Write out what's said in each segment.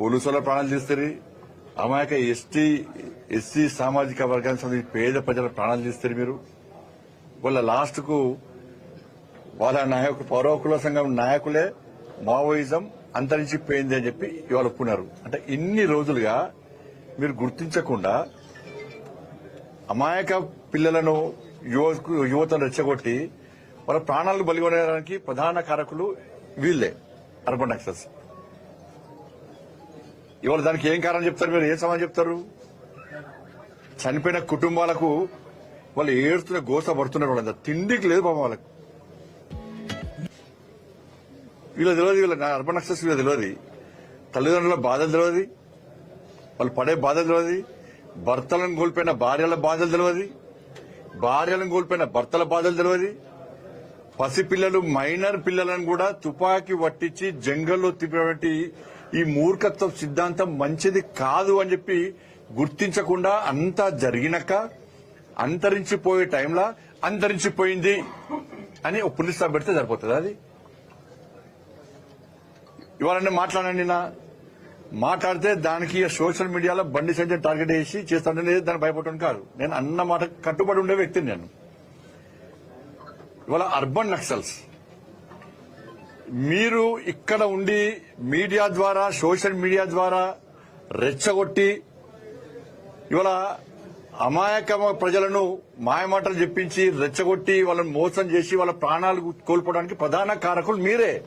పోలీసుల ప్రాణాలు తీస్తారు అమాయక ఎస్టీ ఎస్సీ సామాజిక వర్గానికి సంబంధించి పేద ప్రజల ప్రాణాలు తీస్తారు మీరు. వాళ్ళ లాస్ట్కు వాళ్ళ నాయకు పౌరకుల సంఘం నాయకులే మావోయిజం అంతరించిపోయింది అని చెప్పి ఇవాళ ఒప్పుకున్నారు. అంటే ఇన్ని రోజులుగా మీరు గుర్తించకుండా అమాయక పిల్లలను యువకు యువతను రెచ్చగొట్టి వాళ్ళ ప్రాణాలను బలిగొనడానికి ప్రధాన కారకులు వీళ్ళే అర్బన్ నక్సల్స్. ఇవాళ దానికి ఏం కారణం చెప్తారు మీరు? ఏం సమాధానం చెప్తారు? చనిపోయిన కుటుంబాలకు వాళ్ళు ఏడుస్తున్న గోస పడుతున్నారు వాళ్ళంతా. తిండికి లేదు పాపం వాళ్ళకు. వీళ్ళు తెలియదు వీళ్ళ నా అర్బన్ అక్సెస్ వీళ్ళు తెలియదు. తల్లిదండ్రుల బాధలు తెలియదు. వాళ్ళు పడే బాధలు తెలియదు. భర్తలను కోల్పోయిన భార్యల బాధలు తెలియదు. భార్యలను కోల్పోయిన భర్తల బాధలు తెలియదు. పసిపిల్లలు మైనర్ పిల్లలను కూడా తుపాకీ పట్టించి జంగల్లో తిప్పినటువంటి ఈ మూర్ఖత్వ సిద్ధాంతం మంచిది కాదు అని చెప్పి గుర్తించకుండా అంతా జరిగినాక అంతరించిపోయే టైంలో అంతరించిపోయింది అని ఒక పులిస్ స్టాప్ పెడితే సరిపోతుంది అది? ఇవాళ మాట్లాడండి నా మాట్లాడితే దానికి సోషల్ మీడియాలో బండి సంజయ్ టార్గెట్ చేసి చేస్తానని దాన్ని భయపడటం కాదు. నేను అన్న మాట కట్టుబడి ఉండే వ్యక్తిని నేను. ఇవాళ అర్బన్ నక్సల్స్. మీరు ఇక్కడ ఉండి మీడియా ద్వారా సోషల్ మీడియా ద్వారా రెచ్చగొట్టి ఇవాళ అమాయక ప్రజలను మాయమాటలు చెప్పించి రెచ్చగొట్టి వాళ్ళని మోసం చేసి వాళ్ళ ప్రాణాలు కోల్పోవడానికి ప్రధాన కారకులు మీరే.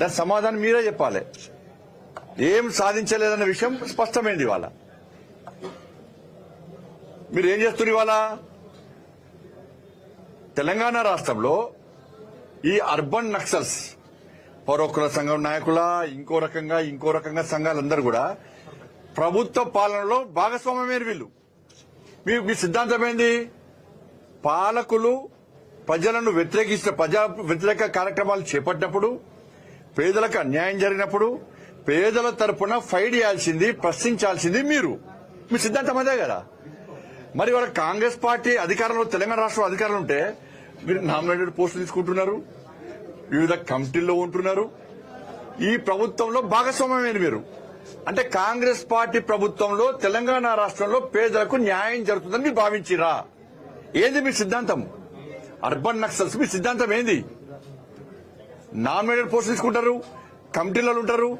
దాని సమాధానం మీరే చెప్పాలి. ఏం సాధించలేదన్న విషయం స్పష్టమైంది ఇవాళ. మీరు ఏం చేస్తున్నారు ఇవాళ? తెలంగాణ రాష్ట్రంలో ఈ అర్బన్ నక్సల్స్ పౌరకుల సంఘం నాయకుల ఇంకో రకంగా ఇంకో రకంగా సంఘాలందరూ కూడా ప్రభుత్వ పాలనలో భాగస్వామ్యమైన వీళ్ళు. మీ మీ సిద్ధాంతం ఏంది? పాలకులు ప్రజలను వ్యతిరేకిస్తే ప్రజా వ్యతిరేక కార్యక్రమాలు చేపట్టినప్పుడు పేదలకు అన్యాయం జరిగినప్పుడు పేదల తరపున ఫైట్ చేయాల్సింది ప్రశ్నించాల్సింది మీరు. మీ సిద్ధాంతం అదే కదా. మరి వాళ్ళ కాంగ్రెస్ పార్టీ అధికారంలో తెలంగాణ రాష్ట్రం అధికారంలో ఉంటే మీరు నామినేటెడ్ పోస్టులు తీసుకుంటున్నారు. వివిధ కమిటీల్లో ఉంటున్నారు. ఈ ప్రభుత్వంలో భాగస్వామ్యమైన మీరు అంటే కాంగ్రెస్ పార్టీ ప్రభుత్వంలో తెలంగాణ రాష్ట్రంలో పేదలకు న్యాయం జరుగుతుందని మీరు భావించిరా? ఏది మీ సిద్ధాంతం? అర్బన్ నక్సల్స్ మీ సిద్ధాంతం ఏంది? నామినేటెడ్ పోస్ట్ తీసుకుంటారు కమిటీలలో ఉంటారు.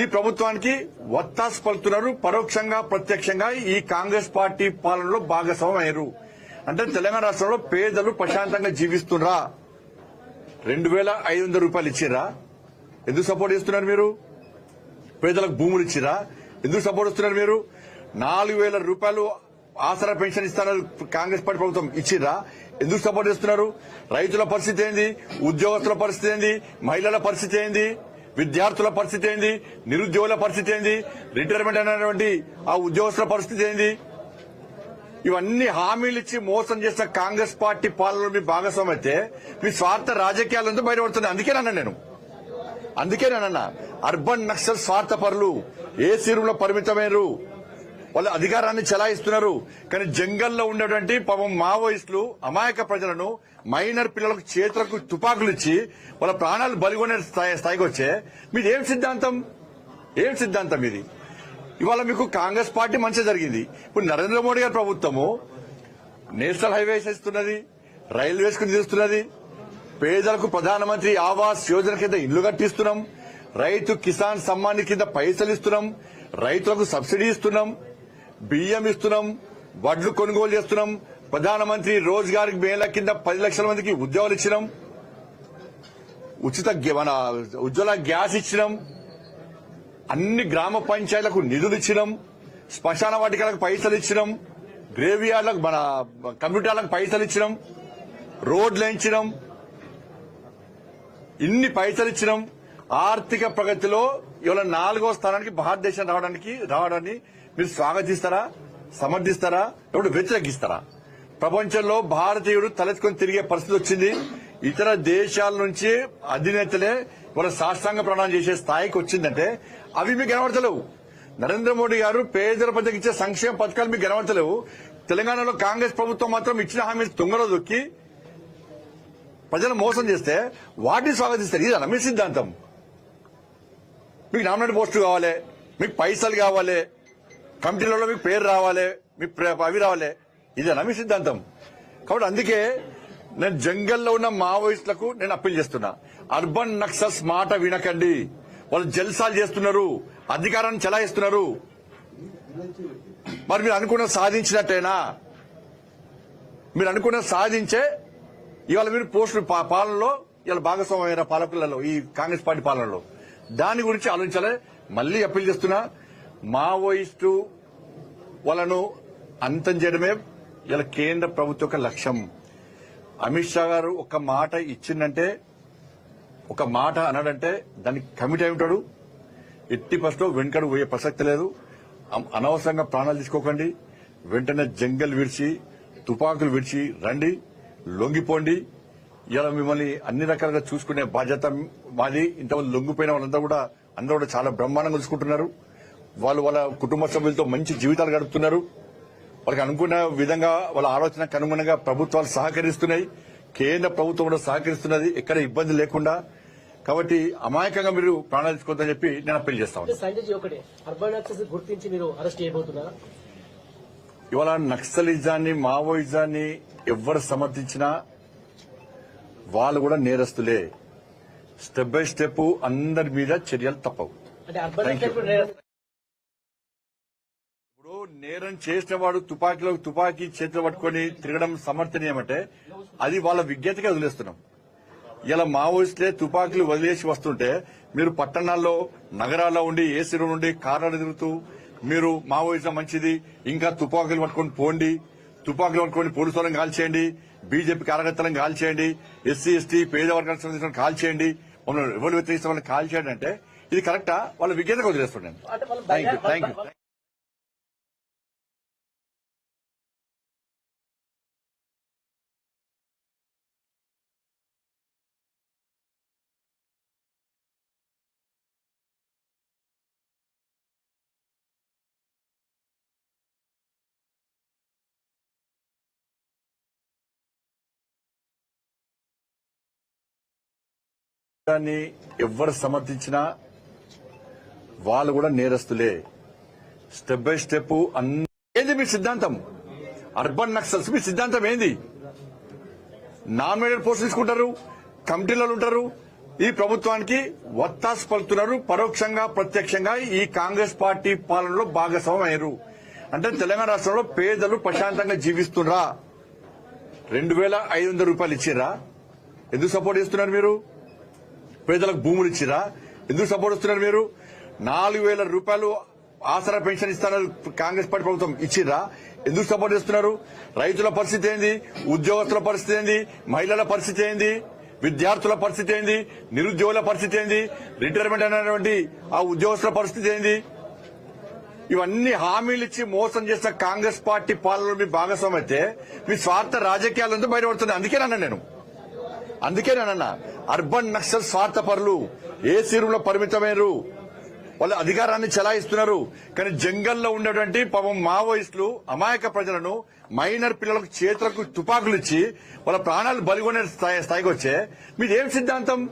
ఈ ప్రభుత్వానికి వత్తాస్ పలుతున్నారు పరోక్షంగా ప్రత్యక్షంగా ఈ కాంగ్రెస్ పార్టీ పాలనలో భాగస్వామ్యం అయ్యారు అంటే తెలంగాణ రాష్ట్రంలో పేదలు ప్రశాంతంగా జీవిస్తున్నారా రెండు వేల ఐదు వందల రూపాయలు ఇచ్చిరా ఎందుకు సపోర్ట్ చేస్తున్నారు మీరు? పేదలకు భూములు ఇచ్చిరా ఎందుకు సపోర్ట్ ఇస్తున్నారు మీరు? నాలుగు వేల రూపాయలు ఆసరా పెన్షన్ ఇస్తున్నారు కాంగ్రెస్ పార్టీ ప్రభుత్వం ఇచ్చిరా ఎందుకు సపోర్ట్ చేస్తున్నారు? రైతుల పరిస్థితి ఏంది? ఉద్యోగస్తుల పరిస్థితి ఏంది? మహిళల పరిస్థితి ఏంది? విద్యార్థుల పరిస్థితి ఏంది? నిరుద్యోగుల పరిస్థితి ఏంది? రిటైర్మెంట్ అయినటువంటి ఆ ఉద్యోగస్తుల పరిస్థితి ఏంది? ఇవన్నీ హామీలు ఇచ్చి మోసం చేసిన కాంగ్రెస్ పార్టీ పాలనలో మీ భాగస్వామి అయితే మీ స్వార్థ రాజకీయాలంతా బయటపడుతుంది అందుకే నన్న నేను. అందుకే నేనన్నా అర్బన్ నక్సల్ స్వార్థపరులు ఏ సీరులో పరిమితమైనరు వాళ్ళు అధికారాన్ని చెలాయిస్తున్నారు. కానీ జంగల్లో ఉన్నటువంటి పాపం మావోయిస్టులు అమాయక ప్రజలను మైనర్ పిల్లలకు చేతులకు తుపాకులు ఇచ్చి వాళ్ళ ప్రాణాలు బలిగొనే స్థాయి స్థాయికి వచ్చే. మీది ఏం సిద్ధాంతం? ఏం సిద్ధాంతం ఇది? ఇవాళ మీకు కాంగ్రెస్ పార్టీ మంచి జరిగింది. ఇప్పుడు నరేంద్ర మోడీ గారి ప్రభుత్వము నేషనల్ హైవేస్ ఇస్తున్నది రైల్వేస్కు నిలుస్తున్నది పేదలకు ప్రధానమంత్రి ఆవాస్ యోజన కింద ఇల్లు కట్టిస్తున్నాం. రైతు కిసాన్ సమ్మాన్ కింద పైసలు ఇస్తున్నాం. రైతులకు సబ్సిడీ ఇస్తున్నాం. బియ్యం ఇస్తున్నాం. వడ్లు కొనుగోలు చేస్తున్నాం. ప్రధానమంత్రి రోజ్గార్ మేళ కింద పది లక్షల మందికి ఉద్యోగాలు ఇచ్చినాం. ఉచిత మన ఉజ్వల గ్యాస్ ఇచ్చినాం. అన్ని గ్రామ పంచాయతీలకు నిధులు ఇచ్చినాం శ్మశాన వాటికలకు పైసలు ఇచ్చినాం గ్రేవియార్డ్లకు మన కంప్యూటర్లకు పైసలు ఇచ్చినాం రోడ్లు ఇచ్చినాం ఇన్ని పైసలు ఇచ్చినాం. ఆర్థిక ప్రగతిలో ఇవాళ నాలుగో స్థానానికి భారతదేశం రావడానికి రావడాన్ని మీరు స్వాగతిస్తారా సమర్థిస్తారా ఇప్పుడు వ్యతిరేకిస్తారా? ప్రపంచంలో భారతీయుడు తలెత్తుకొని తిరిగే పరిస్థితి వచ్చింది. ఇతర దేశాల నుంచి అధినేతలే వాళ్ళ సాష్టాంగ ప్రణాళిక చేసే స్థాయికి వచ్చిందంటే అవి మీకు కనబడతలేవు నరేంద్ర మోడీ గారు పేదల ప్రజలకు ఇచ్చే సంక్షేమ పథకాలు మీకు కనబడతలేవు తెలంగాణలో కాంగ్రెస్ ప్రభుత్వం మాత్రం ఇచ్చిన హామీ తుంగలో దొక్కి ప్రజలు మోసం చేస్తే వాటిని స్వాగతిస్తారు. ఇది మీ సిద్ధాంతం? మీకు నామినేట్ పోస్టు కావాలి మీకు పైసలు కావాలి కమిటీలలో మీకు పేరు రావాలి మీ అవి రావాలి. ఇది మీ సిద్ధాంతం? కాబట్టి అందుకే నేను జంగల్లో ఉన్న మావోయిస్టులకు నేను అప్పీల్ చేస్తున్నా. అర్బన్ నక్సల్స్ మాట వినకండి. వాళ్ళు జల్సాలు చేస్తున్నారు. అధికారాన్ని చెలాయిస్తున్నారు. మరి మీరు అనుకున్న సాధించినట్టేనా? మీరు అనుకున్న సాధించే ఇవాళ మీరు పోస్టు పా- పాలనలో ఇవాళ భాగస్వామ్యమైన పాలకులలో ఈ కాంగ్రెస్ పార్టీ పాలనలో. దాని గురించి ఆలోచించాలి. మళ్ళీ అప్పీల్ చేస్తున్నా. మావోయిస్టు వాళ్ళను అంతం చేయడమే ఇలా కేంద్ర ప్రభుత్వ యొక్క లక్ష్యం. అమిత్ షా గారు ఒక మాట ఇచ్చిందంటే ఒక మాట అన్నాడంటే దానికి కమిట్ అయి ఉంటాడు. ఎట్టి ఫస్ట్ వెనుకడు పోయే ప్రసక్తి లేదు. అనవసరంగా ప్రాణాలు తీసుకోకండి. వెంటనే జంగల్ విడిచి తుపాకులు విడిచి రండి. లొంగిపోండి. ఇలా మిమ్మల్ని అన్ని రకాలుగా చూసుకునే బాధ్యత మాది. ఇంతమంది లొంగిపోయిన వాళ్ళంతా కూడా అందరూ కూడా చాలా బ్రహ్మాండంగా చూసుకుంటున్నారు. వాళ్ళు వాళ్ళ కుటుంబ సభ్యులతో మంచి జీవితాలు గడుపుతున్నారు. వాళ్ళకి అనుకున్న విధంగా వాళ్ళ ఆలోచనకు అనుగుణంగా ప్రభుత్వాలు సహకరిస్తున్నాయి. కేంద్ర ప్రభుత్వం కూడా సహకరిస్తున్నది. ఎక్కడ ఇబ్బంది లేకుండా. కాబట్టి అమాయకంగా మీరు ప్రాణాలు తీసుకోవద్దని చెప్పి నేను అప్పీల్ చేస్తా ఉన్నాను సంజయ్ జీ ఒకటే అర్బన్ యాక్సెస్ గుర్తించి మీరు అరెస్ట్ చేయబోతున్నారా? ఇవాళ నక్సలిజాన్ని మావోయిజాన్ని ఎవరు సమర్థించినా వాళ్ళు కూడా నేరస్తులే. స్టెప్ బై స్టెప్ అందరి మీద చర్యలు తప్పవు అంటే అర్బన్ Thank you. యాక్సెస్ ఇప్పుడు నేరం చేసిన వాడు తుపాకీలో తుపాకీ చేతిలో పట్టుకొని తిరగడం సమర్థనీయమంటే అది వాళ్ళ విజ్ఞతగా వదిలేస్తున్నాం. ఇలా మావోయిస్టులే తుపాకీలు వదిలేసి వస్తుంటే మీరు పట్టణాల్లో నగరాల్లో ఉండి ఏసీ నుండి కార్లు తిరుగుతూ మీరు మావోయిజం మంచిది ఇంకా తుపాకులు పట్టుకొని పోండి తుపాకులు పట్టుకొని పోలీసు వాళ్ళని కాల్చేయండి బీజేపీ కార్యకర్తలను కాల్చేయండి ఎస్సీ ఎస్టీ పేద వర్గానికి సంబంధించిన కాల్చేయండి మమ్మల్ని ఎవరు వ్యతిరేకిస్తే వాళ్ళని కాల్చేయండి అంటే ఇది కరెక్టా? వాళ్ళ విజ్ఞతగా వదిలేస్తున్నాను థ్యాంక్ యూ థ్యాంక్ యూ దాన్ని ఎవరు సమర్థించినా వాళ్ళు కూడా నేరస్తులే. స్టెప్ బై స్టెప్ అన్ని ఏంది మీ సిద్ధాంతం? అర్బన్ నక్సల్స్ మీ సిద్ధాంతం ఏంది? నామినేటెడ్ పోస్ట్ తీసుకుంటారు కమిటీలలో ఉంటారు ఈ ప్రభుత్వానికి వత్తాసు పలుతున్నారు పరోక్షంగా ప్రత్యక్షంగా ఈ కాంగ్రెస్ పార్టీ పాలనలో భాగస్వామ్యం అయ్యారు అంటే తెలంగాణ రాష్ట్రంలో పేదలు ప్రశాంతంగా జీవిస్తున్నారా రెండు వేల ఐదు వందల రూపాయలు ఇచ్చిర్రా? ఎందుకు సపోర్ట్ చేస్తున్నారు మీరు? పేదలకు భూములు ఇచ్చిరా? ఎందుకు సపోర్ట్ ఇస్తున్నారు మీరు? నాలుగు వేల రూపాయలు ఆసరా పెన్షన్ ఇస్తున్నారు కాంగ్రెస్ పార్టీ ప్రభుత్వం ఇచ్చిరా ఎందుకు సపోర్ట్ చేస్తున్నారు? రైతుల పరిస్థితి ఏంది? ఉద్యోగస్తుల పరిస్థితి ఏంది? మహిళల పరిస్థితి ఏంది? విద్యార్థుల పరిస్థితి ఏంది? నిరుద్యోగుల పరిస్థితి ఏంది? రిటైర్మెంట్ అయినటువంటి ఆ ఉద్యోగస్తుల పరిస్థితి ఏంది? ఇవన్నీ హామీలు ఇచ్చి మోసం చేసిన కాంగ్రెస్ పార్టీ పాలనలో మీ భాగస్వామ్యం అయితే మీ స్వార్థ రాజకీయాలంతా బయటపడుతుంది. అందుకేనన్నా నేను. అందుకేనన్నా. అర్బన్ నక్సల్ స్వార్థపరులు. ఏ సిరులో పరిమితమైనరు వాళ్ళ అధికారాన్ని చెలాయిస్తున్నారు. కానీ జంగల్లో ఉన్నటువంటి పాపం మావోయిస్టులు అమాయక ప్రజలను మైనర్ పిల్లలకు చేతులకు తుపాకులు ఇచ్చి వాళ్ళ ప్రాణాలు బలిగొనే స్థాయి స్థాయికి వచ్చే మీది ఏం సిద్ధాంతం?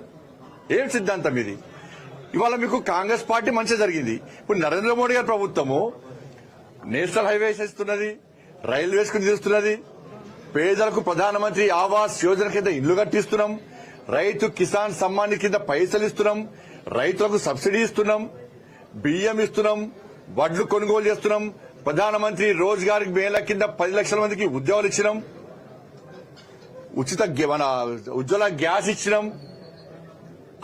ఏం సిద్ధాంతం ఇది? ఇవాళ మీకు కాంగ్రెస్ పార్టీ మంచి జరిగింది. ఇప్పుడు నరేంద్ర మోడీ గారి ప్రభుత్వము నేషనల్ హైవేస్ ఇస్తున్నది రైల్వేస్కు నిలుస్తున్నది. పేదలకు ప్రధానమంత్రి ఆవాస్ యోజన కింద ఇల్లు కట్టిస్తున్నాం. రైతు కిసాన్ సమ్మాన్ కింద పైసలు ఇస్తున్నాం రైతులకు సబ్సిడీ ఇస్తున్నాం బియ్యం ఇస్తున్నాం వడ్లు కొనుగోలు చేస్తున్నాం ప్రధానమంత్రి రోజ్గార్ మేళ కింద పది లక్షల మందికి ఉద్యోగాలు ఇచ్చినాం ఉచిత గ్యా- మన ఉజ్వల గ్యాస్ ఇచ్చినాం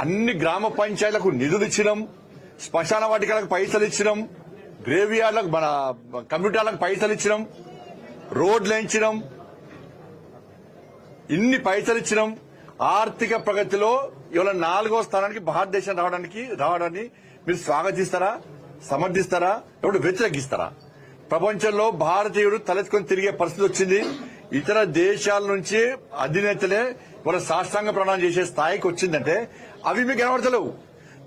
అన్ని గ్రామ పంచాయతీలకు నిధులు ఇచ్చినాం శ్మశాన వాటికలకు పైసలు ఇచ్చినాం గ్రేవియార్డ్లకు మన కంప్యూటర్లకు పైసలు ఇచ్చినాం రోడ్లు ఇచ్చినాం ఇన్ని పైసలు ఇచ్చినాం. ఆర్థిక ప్రగతిలో ఇవాళ నాలుగో స్థానానికి భారతదేశం రావడానికి రావడాన్ని మీరు స్వాగతిస్తారా? సమర్థిస్తారా? ఇప్పుడు వ్యతిరేకిస్తారా? ప్రపంచంలో భారతీయుడు తలెత్తుకుని తిరిగే పరిస్థితి వచ్చింది. ఇతర దేశాల నుంచి అధినేతలే వాళ్ళ సాష్టాంగ ప్రమాణం చేసే స్థాయికి వచ్చిందంటే అవి మీకు కనబడతలేవు.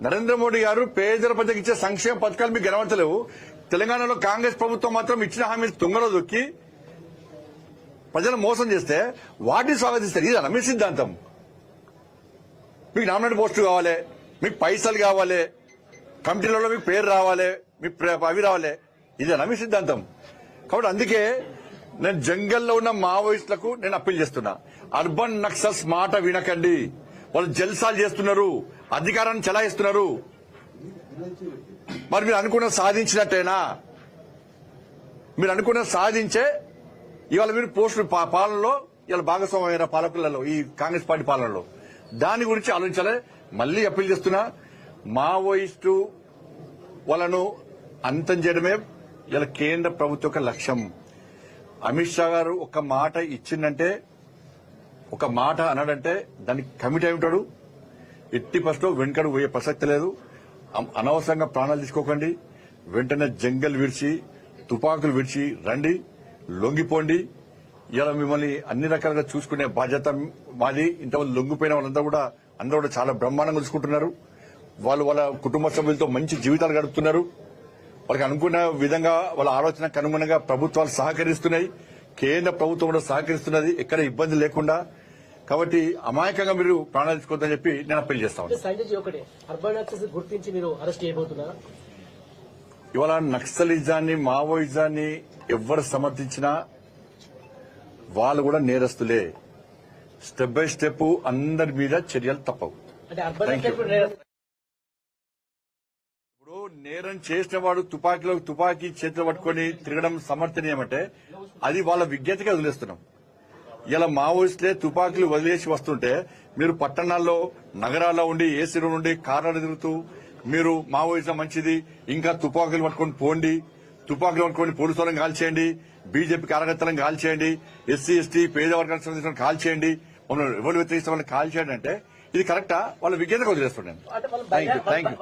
నరేంద్ర మోడీ గారు పేదల ప్రజలకు ఇచ్చే సంక్షేమ పథకాలు మీకు కనబడతలేవు. తెలంగాణలో కాంగ్రెస్ ప్రభుత్వం మాత్రం ఇచ్చిన హామీ తుంగలో దొక్కి ప్రజలు మోసం చేస్తే వాటిని స్వాగతిస్తారు. ఇది మీ సిద్ధాంతం? మీకు నామినేట్ పోస్టు కావాలి మీకు పైసలు కావాలి కమిటీలలో మీకు పేరు రావాలి మీ అవి రావాలి. ఇదేనా మీ సిద్ధాంతం. కాబట్టి అందుకే నేను జంగల్లో ఉన్న మావోయిస్టులకు నేను అప్పీల్ చేస్తున్నా. అర్బన్ నక్సల్స్ మాట వినకండి. వాళ్ళు జల్సాలు చేస్తున్నారు అధికారాన్ని చెలాయిస్తున్నారు. మరి మీరు అనుకున్న సాధించినట్టేనా? మీరు అనుకున్న సాధించే ఇవాళ మీరు పోస్టులు పా- పాలనలో ఇవాళ భాగస్వామ్యమైన పాలకులలో ఈ కాంగ్రెస్ పార్టీ పాలనలో. దాని గురించి ఆలోచించాలి. మళ్ళీ అప్పీల్ చేస్తున్నా మావోయిస్టు వాళ్ళను అంతం చేయడమే ఇలా కేంద్ర ప్రభుత్వ యొక్క లక్ష్యం. అమిత్ షా గారు ఒక మాట ఇచ్చిందంటే ఒక మాట అన్నాడంటే దానికి కమిట్ అయి ఉంటాడు. ఎట్టి ఫస్ట్లో వెనుకడు పోయే ప్రసక్తి లేదు. అనవసరంగా ప్రాణాలు తీసుకోకండి. వెంటనే జంగల్ విడిచి తుపాకులు విడిచి రండి. లొంగిపోండి. ఇలా మిమ్మల్ని అన్ని రకాలుగా చూసుకునే బాధ్యత మాది. ఇంతవరకు లొంగిపోయిన వాళ్ళంతా కూడా అందరూ కూడా చాలా బ్రహ్మాండంగా చూసుకుంటున్నారు. వాళ్ళు వాళ్ళ కుటుంబ సభ్యులతో మంచి జీవితాలు గడుపుతున్నారు. వాళ్ళకి అనుకున్న విధంగా వాళ్ళ ఆలోచనకు అనుగుణంగా ప్రభుత్వాలు సహకరిస్తున్నాయి. కేంద్ర ప్రభుత్వం కూడా సహకరిస్తున్నది. ఎక్కడ ఇబ్బంది లేకుండా. కాబట్టి అమాయకంగా మీరు ప్రాణాలు తీసుకోవద్దని చెప్పి నేను అప్పీల్ చేస్తా అంటే ఉన్నాను సంజయ్ జీ ఒకటే అర్బన్ నక్సల్స్ గుర్తించి మీరు అరెస్ట్ చేయబోతున్నారా ఇవాళ నక్సలిజాన్ని మావోయిజాన్ని ఎవరు సమర్థించినా వాళ్ళు కూడా నేరస్తులే. స్టెప్ బై స్టెప్ అందరి మీద చర్యలు తప్పవు. ఇప్పుడు నేరం చేసిన వాడు తుపాకీలో తుపాకీ చేతిలో పట్టుకొని తిరగడం సమర్థనీయమంటే అది వాళ్ళ విజ్ఞతగా వదిలేస్తున్నాం. ఇలా మావోయిస్టులే తుపాకీలు వదిలేసి వస్తుంటే మీరు పట్టణాల్లో నగరాల్లో ఉండి ఏసీలో ఉండి కార్లలో తిరుగుతూ మీరు మావోయిజం మంచిది ఇంకా తుపాకులు పట్టుకొని పోండి తుపాకులు పట్టుకొని పోలీసు వాళ్ళని కాల్చేయండి బీజేపీ కార్యకర్తలను కాల్చేయండి ఎస్సీ ఎస్టీ పేద వర్గాలకు సంబంధించిన కాల్చేయండి మమ్మల్ని ఎవరు వ్యతిరేకిస్తే వాళ్ళని కాల్చేయండి అంటే ఇది కరెక్టా? వాళ్ళ వదిలేస్తున్నాను అంటే వాళ్ళు థ్యాంక్ యూ థ్యాంక్ యూ